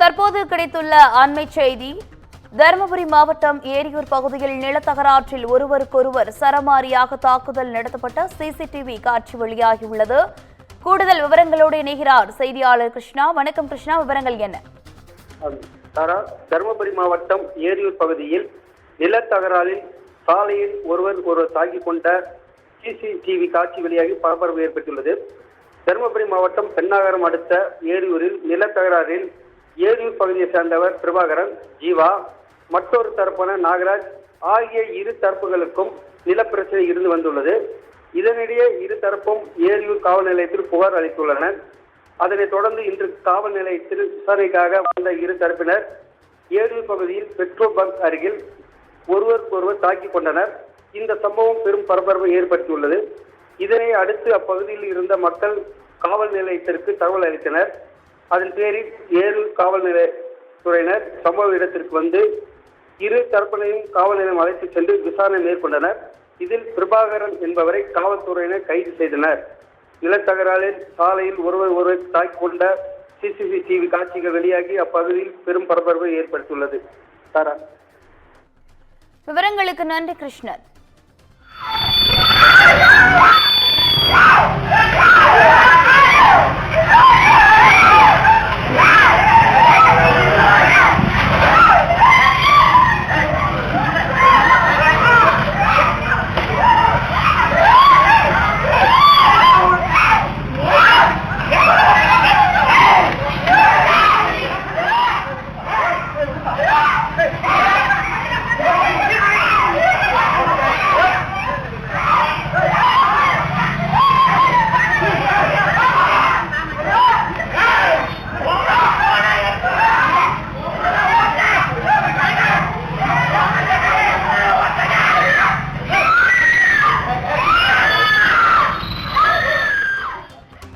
தற்போது கிடைத்துள்ள அண்மை செய்தி தருமபுரி மாவட்டம் ஏரியூர் பகுதியில் நிலத்தகராற்றில் ஒருவருக்கொருவர் சரமாரியாக தாக்குதல் நடத்தப்பட்ட சிசிடிவி காட்சி வெளியாகியுள்ளது. கூடுதல் விவரங்களோடு இணைகிறார் செய்தியாளர் கிருஷ்ணா. வணக்கம் கிருஷ்ணா. விவரங்கள் என்ன? தருமபுரி மாவட்டம் ஏரியூர் பகுதியில் நிலத்தகராறில் சாலையில் ஒருவர் ஒருவர் தாக்கிக் கொண்ட சிசிடிவி காட்சி வெளியாகி பரபரப்பு ஏற்பட்டுள்ளது. தருமபுரி மாவட்டம் பெண்ணாகரம் அடுத்த ஏரியூரில் நிலத்தகராறில் ஏரியூர் பகுதியைச் சேர்ந்தவர் பிரபாகரன் ஜீவா. மற்றொரு தரப்பான நாகராஜ். ஆகிய இரு தரப்புகளுக்கும் நிலப்பிரச்சனை இருந்து வந்துள்ளது. இதனிடையே இரு தரப்பும் ஏரியூர் காவல் நிலையத்தில் புகார் அளித்துள்ளனர். அதனைத் தொடர்ந்து இன்று காவல் நிலையத்தில் விசாரணைக்காக வந்த இரு தரப்பினர் ஏரியூர் பகுதியில் பெட்ரோல் பங்க் அருகில் ஒருவருக்கொருவர் தாக்கிக் கொண்டனர். இந்த சம்பவம் பெரும் பரபரப்பை ஏற்படுத்தியுள்ளது. இதனை அடுத்து அப்பகுதியில் இருந்த மக்கள் காவல் நிலையத்திற்கு தகவல் அளித்தனர். அதன் பேரில் ஏழு காவல் நிலையத்துறையினர் சம்பவ இடத்திற்கு வந்து இரு தரப்பினையும் காவல் நிலையம் அழைத்து சென்று விசாரணை மேற்கொண்டனர். இதில் பிரபாகரன் என்பவரை காவல்துறையினர் கைது செய்தனர். நிலத்தகராறில் சாலையில் ஒருவர் ஒருவர் தாக்கிக் கொண்ட சிசிடிவி காட்சிகள் வெளியாகி அப்பகுதியில் பெரும் பரபரப்பை ஏற்படுத்தியுள்ளது. தாரா. விவரங்களுக்கு நன்றி கிருஷ்ணன்.